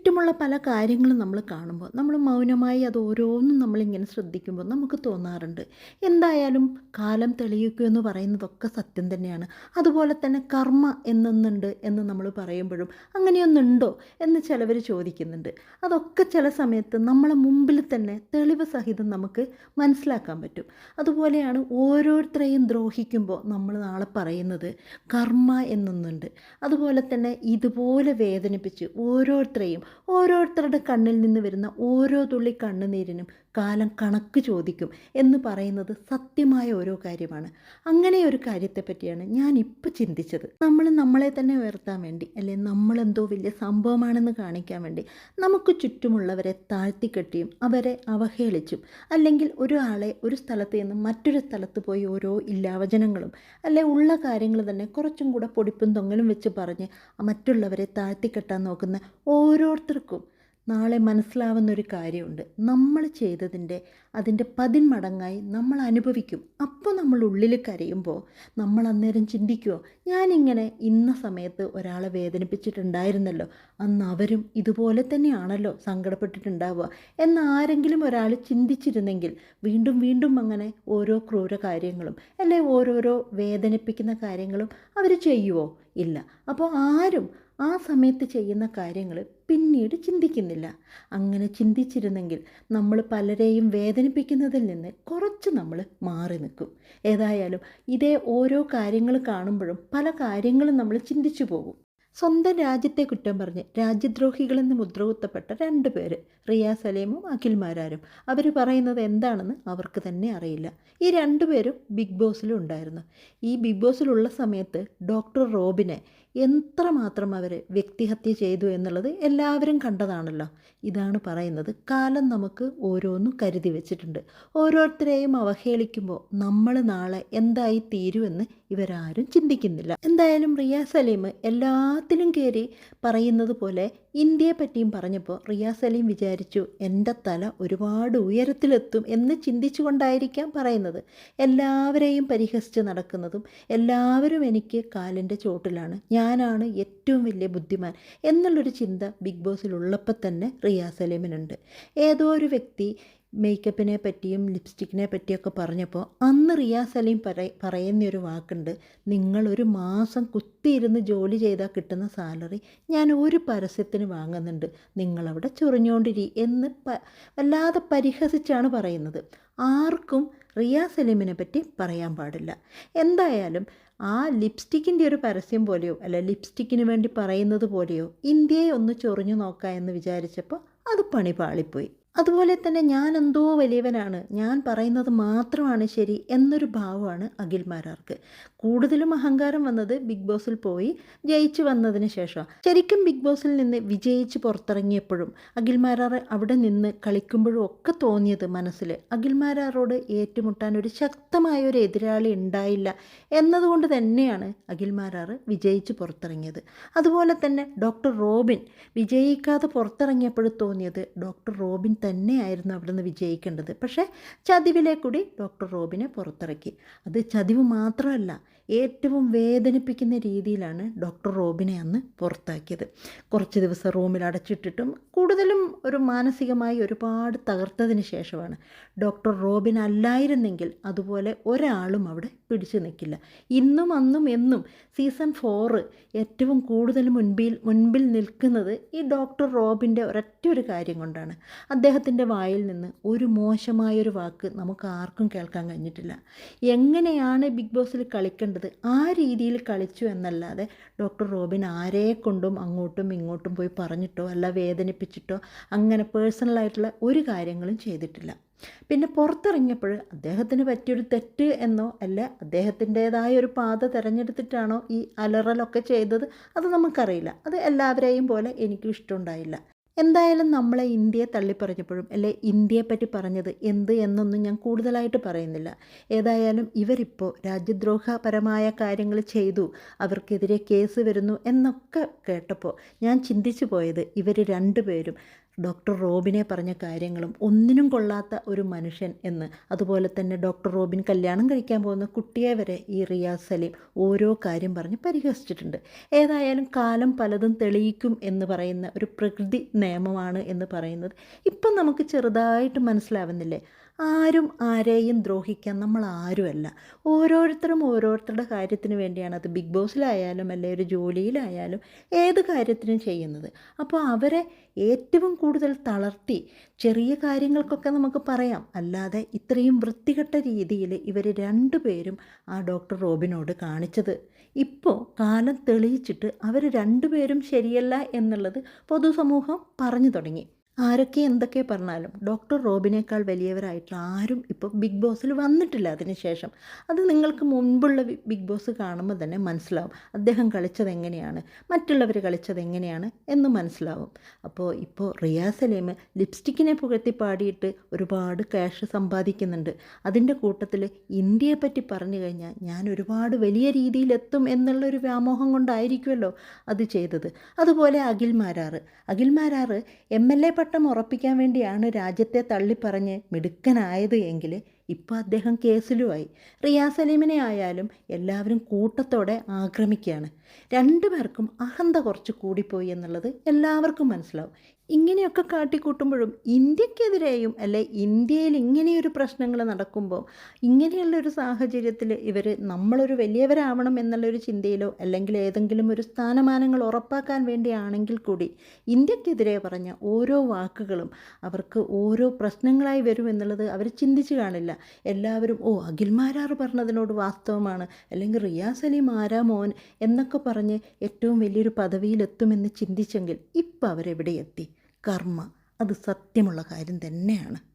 ചുറ്റുമുള്ള പല കാര്യങ്ങളും നമ്മൾ കാണുമ്പോൾ നമ്മൾ മൗനമായി അത് ഓരോന്നും നമ്മളിങ്ങനെ ശ്രദ്ധിക്കുമ്പോൾ നമുക്ക് തോന്നാറുണ്ട്. എന്തായാലും കാലം തെളിയിക്കുക എന്ന് പറയുന്നതൊക്കെ സത്യം തന്നെയാണ്. അതുപോലെ തന്നെ കർമ്മ എന്നൊന്നുണ്ട് എന്ന് നമ്മൾ പറയുമ്പോഴും അങ്ങനെയൊന്നുണ്ടോ എന്ന് ചിലവർ ചോദിക്കുന്നുണ്ട്. അതൊക്കെ ചില സമയത്ത് നമ്മളെ മുമ്പിൽ തന്നെ തെളിവ് സഹിതം നമുക്ക് മനസ്സിലാക്കാൻ പറ്റും. അതുപോലെയാണ് ഓരോരുത്തരെയും ദ്രോഹിക്കുമ്പോൾ നമ്മൾ നാളെ പറയുന്നത് കർമ്മ എന്നൊന്നുണ്ട്. അതുപോലെ തന്നെ ഇതുപോലെ വേദനിപ്പിച്ച് ഓരോരുത്തരെയും ഓരോരുത്തരുടെ കണ്ണിൽ നിന്ന് വരുന്ന ഓരോ തുള്ളി കണ്ണുനീരിനും കാലം കണക്ക് ചോദിക്കും എന്ന് പറയുന്നത് സത്യമായ ഓരോ കാര്യമാണ്. അങ്ങനെ ഒരു കാര്യത്തെപ്പറ്റിയാണ് ഞാൻ ഇപ്പോൾ ചിന്തിച്ചത്. നമ്മൾ നമ്മളെ തന്നെ ഉയർത്താൻ വേണ്ടി അല്ലെ നമ്മളെന്തോ വലിയ സംഭവമാണെന്ന് കാണിക്കാൻ വേണ്ടി നമുക്ക് ചുറ്റുമുള്ളവരെ താഴ്ത്തിക്കെട്ടിയും അവരെ അവഹേളിച്ചും അല്ലെങ്കിൽ ഒരാളെ ഒരു സ്ഥലത്ത് നിന്ന് മറ്റൊരു സ്ഥലത്ത് പോയി ഓരോ ഇല്ലാവചനങ്ങളും അല്ലെ ഉള്ള കാര്യങ്ങൾ തന്നെ കുറച്ചും കൂടെ പൊടിപ്പും തൊങ്ങലും വെച്ച് പറഞ്ഞ് മറ്റുള്ളവരെ താഴ്ത്തിക്കെട്ടാൻ നോക്കുന്ന ഓരോരുത്തർക്കും നാളെ മനസ്സിലാവുന്നൊരു കാര്യമുണ്ട്. നമ്മൾ ചെയ്തതിന്റെ അതിന്റെ പതിന്മടങ്ങായി നമ്മൾ അനുഭവിക്കും. അപ്പോൾ നമ്മൾ ഉള്ളിൽ കരയുമ്പോൾ നമ്മൾ അന്നേരം ചിന്തിക്കുമോ ഞാനിങ്ങനെ ഇന്ന സമയത്ത് ഒരാളെ വേദനിപ്പിച്ചിട്ടുണ്ടായിരുന്നല്ലോ അന്ന് അവരും ഇതുപോലെ തന്നെയാണല്ലോ സങ്കടപ്പെട്ടിട്ടുണ്ടാവുക എന്നാരെങ്കിലും ഒരാൾ ചിന്തിച്ചിരുന്നെങ്കിൽ വീണ്ടും വീണ്ടും അങ്ങനെ ഓരോ ക്രൂര കാര്യങ്ങളും അല്ലെ ഓരോരോ വേദനിപ്പിക്കുന്ന കാര്യങ്ങളും അവർ ചെയ്യുമോ ഇല്ല. അപ്പോൾ ആരും ആ സമയത്ത് ചെയ്യുന്ന കാര്യങ്ങൾ പിന്നീട് ചിന്തിക്കുന്നില്ല. അങ്ങനെ ചിന്തിച്ചിരുന്നെങ്കിൽ നമ്മൾ പലരെയും വേദനിപ്പിക്കുന്നതിൽ നിന്ന് കുറച്ച് നമ്മൾ മാറി നിൽക്കും. ഏതായാലും ഇതേ ഓരോ കാര്യങ്ങൾ കാണുമ്പോഴും പല കാര്യങ്ങളും നമ്മൾ ചിന്തിച്ചു പോകും. സ്വന്തം രാജ്യത്തെ കുറ്റം പറഞ്ഞ് രാജ്യദ്രോഹികളെന്ന് മുദ്രകുത്തപ്പെട്ട രണ്ട് പേര് റിയാ സലീമും അഖിൽ മാരാരും. അവർ പറയുന്നത് എന്താണെന്ന് അവർക്ക് തന്നെ അറിയില്ല. ഈ രണ്ടുപേരും ബിഗ് ബോസിലും ഉണ്ടായിരുന്നു. ഈ ബിഗ് ബോസിലുള്ള സമയത്ത് ഡോക്ടർ റോബിനെ എത്രമാത്രം അവർ വ്യക്തിഹത്യ ചെയ്തു എന്നുള്ളത് എല്ലാവരും കണ്ടതാണല്ലോ. ഇതാണ് പറയുന്നത് കാലം നമുക്ക് ഓരോന്നും കരുതി വെച്ചിട്ടുണ്ട്. ഓരോരുത്തരെയും അവഹേളിക്കുമ്പോൾ നമ്മൾ നാളെ എന്തായി തീരുമെന്ന് ഇവരാരും ചിന്തിക്കുന്നില്ല. എന്തായാലും റിയ സലീം എല്ലാത്തിലും കയറി പറയുന്നത് പോലെ ഇന്ത്യയെ പറ്റിയും പറഞ്ഞപ്പോൾ റിയാസ് സലീം വിചാരിച്ചു എന്റെ തല ഒരുപാട് ഉയരത്തിലെത്തും എന്ന് ചിന്തിച്ചുകൊണ്ടായിരിക്കാം പറയുന്നത്. എല്ലാവരെയും പരിഹസിച്ച് നടക്കുന്നതും എല്ലാവരും എനിക്ക് കാലിന്റെ ചോട്ടിലാണ് ഞാനാണ് ഏറ്റവും വലിയ ബുദ്ധിമാൻ എന്നുള്ളൊരു ചിന്ത ബിഗ് ബോസിലുള്ളപ്പോൾ തന്നെ റിയാസ് അലീമിനുണ്ട്. ഏതോ ഒരു വ്യക്തി മേക്കപ്പിനെ പറ്റിയും ലിപ്സ്റ്റിക്കിനെ പറ്റിയൊക്കെ പറഞ്ഞപ്പോൾ അന്ന് റിയാസ് സലീം പറ പറയുന്നൊരു വാക്കുണ്ട്. നിങ്ങളൊരു മാസം കുത്തിയിരുന്ന് ജോലി ചെയ്താൽ കിട്ടുന്ന സാലറി ഞാൻ ഒരു പരസ്യത്തിന് വാങ്ങുന്നുണ്ട്. നിങ്ങളവിടെ ചൊറിഞ്ഞുകൊണ്ടിരി എന്ന് പ വല്ലാതെ പരിഹസിച്ചാണ് പറയുന്നത്. ആർക്കും റിയാസ് സലീമിനെ പറ്റി പറയാൻ പാടില്ല. എന്തായാലും ആ ലിപ്സ്റ്റിക്കിന്റെ ഒരു പരസ്യം പോലെയോ അല്ല ലിപ്സ്റ്റിക്കിന് വേണ്ടി പറയുന്നത് പോലെയോ ഇന്ത്യയെ ഒന്ന് ചൊറിഞ്ഞു നോക്കാം എന്ന് വിചാരിച്ചപ്പോൾ അത് പണി പാളിപ്പോയി. അതുപോലെ തന്നെ ഞാൻ എന്തോ വലിയവനാണ്. ഞാൻ പറയുന്നത് മാത്രമാണ് ശരി എന്നൊരു ഭാവമാണ് അഖിൽമാരാർക്ക്. കൂടുതലും അഹങ്കാരം വന്നത് ബിഗ് ബോസിൽ പോയി ജയിച്ചു വന്നതിന് ശേഷം ശരിക്കും ബിഗ് ബോസിൽ നിന്ന് വിജയിച്ച് പുറത്തിറങ്ങിയപ്പോഴും അഖിൽമാരാർ അവിടെ നിന്ന് കളിക്കുമ്പോഴും ഒക്കെ തോന്നിയത് മനസ്സിൽ അഖിൽമാരാറോട് ഏറ്റുമുട്ടാൻ ഒരു ശക്തമായ ഒരു എതിരാളി ഉണ്ടായില്ല എന്നതുകൊണ്ട് തന്നെയാണ് അഖിൽമാരാർ വിജയിച്ച് പുറത്തിറങ്ങിയത്. അതുപോലെ തന്നെ ഡോക്ടർ റോബിൻ വിജയിക്കാതെ പുറത്തിറങ്ങിയപ്പോഴും തോന്നിയത് ഡോക്ടർ റോബിൻ തന്നെയായിരുന്നു അവിടെ നിന്ന് വിജയിക്കേണ്ടത്. പക്ഷേ ചതിവിലെ കൂടി ഡോക്ടർ റോബിനെ പുറത്തിറക്കി. അത് ചതിവ് മാത്രമല്ല ഏറ്റവും വേദനിപ്പിക്കുന്ന രീതിയിലാണ് ഡോക്ടർ റോബിനെ അന്ന് പുറത്താക്കിയത്. കുറച്ച് ദിവസം റൂമിൽ അടച്ചിട്ടിട്ടും കൂടുതലും ഒരു മാനസികമായി ഒരുപാട് തകർത്തതിന് ശേഷമാണ് ഡോക്ടർ റോബിൻ അല്ലായിരുന്നെങ്കിൽ അതുപോലെ ഒരാളും അവിടെ പിടിച്ചു നിൽക്കില്ല. ഇന്നും അന്നും എന്നും സീസൺ ഫോറ് ഏറ്റവും കൂടുതൽ മുൻപിൽ മുൻപിൽ നിൽക്കുന്നത് ഈ ഡോക്ടർ റോബിന്റെ ഒരൊറ്റ ഒരു കാര്യം കൊണ്ടാണ്. അദ്ദേഹത്തിന്റെ വായിൽ നിന്ന് ഒരു മോശമായൊരു വാക്ക് നമുക്ക് ആർക്കും കേൾക്കാൻ കഴിഞ്ഞിട്ടില്ല. എങ്ങനെയാണ് ബിഗ് ബോസിൽ കളിക്കേണ്ടത്? ആ രീതിയിൽ കളിച്ചു എന്നല്ലാതെ ഡോക്ടർ റോബിൻ ആരെ കൊണ്ടും അങ്ങോട്ടും ഇങ്ങോട്ടും പോയി പറഞ്ഞിട്ടോ അല്ല വേദനിപ്പിച്ചിട്ടോ അങ്ങനെ പേഴ്സണലായിട്ടുള്ള ഒരു കാര്യങ്ങളും ചെയ്തിട്ടില്ല. പിന്നെ പുറത്തിറങ്ങിയപ്പോൾ അദ്ദേഹത്തിന് പറ്റിയൊരു തെറ്റ് എന്നോ അല്ല അദ്ദേഹത്തിന്റേതായ ഒരു പാത തിരഞ്ഞെടുത്തിട്ടാണോ ഈ അലറലൊക്കെ ചെയ്തത്? അത് നമുക്കറിയില്ല. അത് എല്ലാവരെയും പോലെ എനിക്കും ഇഷ്ടമുണ്ടായില്ല. എന്തായാലും നമ്മളെ ഇന്ത്യയെ തള്ളിപ്പറഞ്ഞപ്പോഴും അല്ലെ ഇന്ത്യയെപ്പറ്റി പറഞ്ഞത് എന്ത് എന്നൊന്നും ഞാൻ കൂടുതലായിട്ട് പറയുന്നില്ല. ഏതായാലും ഇവരിപ്പോൾ രാജ്യദ്രോഹപരമായ കാര്യങ്ങൾ ചെയ്തു അവർക്കെതിരെ കേസ് വരുന്നു എന്നൊക്കെ കേട്ടപ്പോൾ ഞാൻ ചിന്തിച്ചു പോയത് ഇവർ രണ്ടുപേരും ഡോക്ടർ റോബിനെ പറഞ്ഞ കാര്യങ്ങളും ഒന്നിനും കൊള്ളാത്ത ഒരു മനുഷ്യൻ എന്ന്. അതുപോലെ തന്നെ ഡോക്ടർ റോബിൻ കല്യാണം കഴിക്കാൻ പോകുന്ന കുട്ടിയെ വരെ ഈ റിയാസ് സലീം ഓരോ കാര്യം പറഞ്ഞ് പരിഹസിച്ചിട്ടുണ്ട്. ഏതായാലും കാലം പലതും തെളിയിക്കും എന്ന് പറയുന്ന ഒരു പ്രകൃതി നിയമമാണ് എന്ന് പറയുന്നത്. ഇപ്പം നമുക്ക് ചെറുതായിട്ട് മനസ്സിലാവുന്നില്ലേ? ആരും ആരെയും ദ്രോഹിക്കാൻ നമ്മൾ ആരുമല്ല ഓരോരുത്തരും ഓരോരുത്തരുടെ കാര്യത്തിന് വേണ്ടിയാണ്. അത് ബിഗ് ബോസിലായാലും അല്ലെ ഒരു ജോലിയിലായാലും ഏത് കാര്യത്തിനും ചെയ്യുന്നത്. അപ്പോൾ അവരെ ഏറ്റവും കൂടുതൽ തളർത്തി ചെറിയ കാര്യങ്ങൾക്കൊക്കെ നമുക്ക് പറയാം. അല്ലാതെ ഇത്രയും വൃത്തികെട്ട രീതിയിൽ ഇവർ രണ്ടുപേരും ആ ഡോക്ടർ റോബിനോട് കാണിച്ചത്. ഇപ്പോൾ കാലം തെളിയിച്ചിട്ട് അവർ രണ്ടുപേരും ശരിയല്ല എന്നുള്ളത് പൊതുസമൂഹം പറഞ്ഞു തുടങ്ങി. ആരൊക്കെ എന്തൊക്കെ പറഞ്ഞാലും ഡോക്ടർ റോബിനേക്കാൾ വലിയവരായിട്ടുള്ള ആരും ഇപ്പോൾ ബിഗ് ബോസിൽ വന്നിട്ടില്ല അതിനുശേഷം അത് നിങ്ങൾക്ക് മുൻപുള്ള ബിഗ് ബോസ് കാണുമ്പോൾ തന്നെ മനസ്സിലാവും. അദ്ദേഹം കളിച്ചത് എങ്ങനെയാണ്? മറ്റുള്ളവർ കളിച്ചത് എങ്ങനെയാണ്? എന്ന് മനസ്സിലാവും. അപ്പോൾ ഇപ്പോൾ റിയാ സലീം ലിപ്സ്റ്റിക്കിനെ പുകഴ്ത്തി പാടിയിട്ട് ഒരുപാട് ക്യാഷ് സമ്പാദിക്കുന്നുണ്ട്. അതിന്റെ കൂട്ടത്തിൽ ഇന്ത്യയെ പറ്റി പറഞ്ഞു കഴിഞ്ഞാൽ ഞാൻ ഒരുപാട് വലിയ രീതിയിലെത്തും എന്നുള്ളൊരു വ്യാമോഹം കൊണ്ടായിരിക്കുമല്ലോ അത് ചെയ്തത്. അതുപോലെ Akhil Marar. Akhil Marar M L A പട്ടം ഉറപ്പിക്കാൻ വേണ്ടിയാണ് രാജ്യത്തെ തള്ളിപ്പറഞ്ഞ് മിടുക്കനായത് എങ്കിൽ ഇപ്പോൾ അദ്ദേഹം കേസിലുമായി. റിയാസ് സലീമിനെ ആയാലും എല്ലാവരും കൂട്ടത്തോടെ ആക്രമിക്കുകയാണ്. രണ്ടുപേർക്കും അഹന്ത കുറച്ച് കൂടിപ്പോയി എന്നുള്ളത് എല്ലാവർക്കും മനസ്സിലാവും. ഇങ്ങനെയൊക്കെ കാട്ടിക്കൂട്ടുമ്പോഴും ഇന്ത്യക്കെതിരെയും അല്ലെ ഇന്ത്യയിൽ ഇങ്ങനെയൊരു പ്രശ്നങ്ങൾ നടക്കുമ്പോൾ ഇങ്ങനെയുള്ളൊരു സാഹചര്യത്തിൽ ഇവർ നമ്മളൊരു വലിയവരാവണം എന്നുള്ളൊരു ചിന്തയിലോ അല്ലെങ്കിൽ ഏതെങ്കിലും ഒരു സ്ഥാനമാനങ്ങൾ ഉറപ്പാക്കാൻ വേണ്ടിയാണെങ്കിൽ കൂടി ഇന്ത്യക്കെതിരെ പറഞ്ഞ ഓരോ വാക്കുകളും അവർക്ക് ഓരോ പ്രശ്നങ്ങളായി വരും എന്നുള്ളത് അവർ ചിന്തിച്ചു കാണില്ല. എല്ലാവരും ഓ അഖിൽമാരാർ പറഞ്ഞതിനോട് വാസ്തവമാണ് അല്ലെങ്കിൽ റിയാസ് അലി മാരാ മോൻ പറഞ്ഞ് ഏറ്റവും വലിയൊരു പദവിയിലെത്തുമെന്ന് ചിന്തിച്ചെങ്കിൽ ഇപ്പം അവരെവിടെ എത്തി? കർമ്മ അത് സത്യമുള്ള കാര്യം തന്നെയാണ്.